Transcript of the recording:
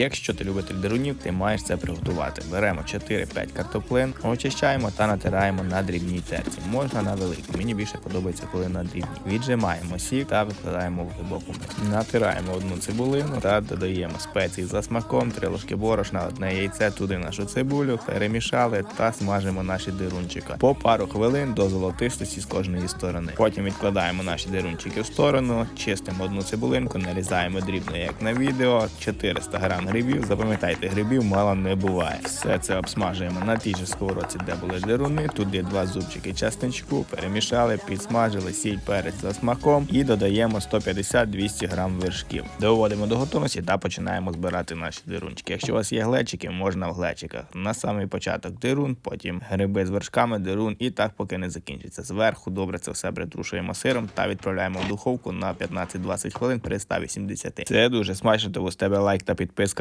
Якщо ти любитель дерунів, ти маєш це приготувати. Беремо 4-5 картоплин, очищаємо та натираємо на дрібній терці. Можна на великій. Мені більше подобається, коли на дрібній. Віджимаємо сік та викладаємо в глибоку. Натираємо одну цибулину та додаємо спеції за смаком, 3 ложки борошна, одне яйце, туди нашу цибулю, перемішали та смажимо наші дирунчика по пару хвилин до золотистості з кожної сторони. Потім відкладаємо наші дирунчики в сторону, чистимо одну цибулинку, нарізаємо дрібно, як на відео, 400 грам грибів. Запам'ятайте, грибів мало не буває. Все це обсмажуємо на тій же сковородці, де були дируни. Туди два зубчики часничку, перемішали, підсмажили сіль перець за смаком і додаємо 150-200 грам вершків. Доводимо до готовності та починаємо збирати наші дирунчики. Якщо у вас є глечики, можна в глечиках. На самий початок дирун, потім гриби з вершками, дирун і так поки не закінчиться. Зверху добре це все притрушуємо сиром та відправляємо в духовку на 15-20 хвилин при 180. Це дуже смачно, тому з тебе лайк та підписка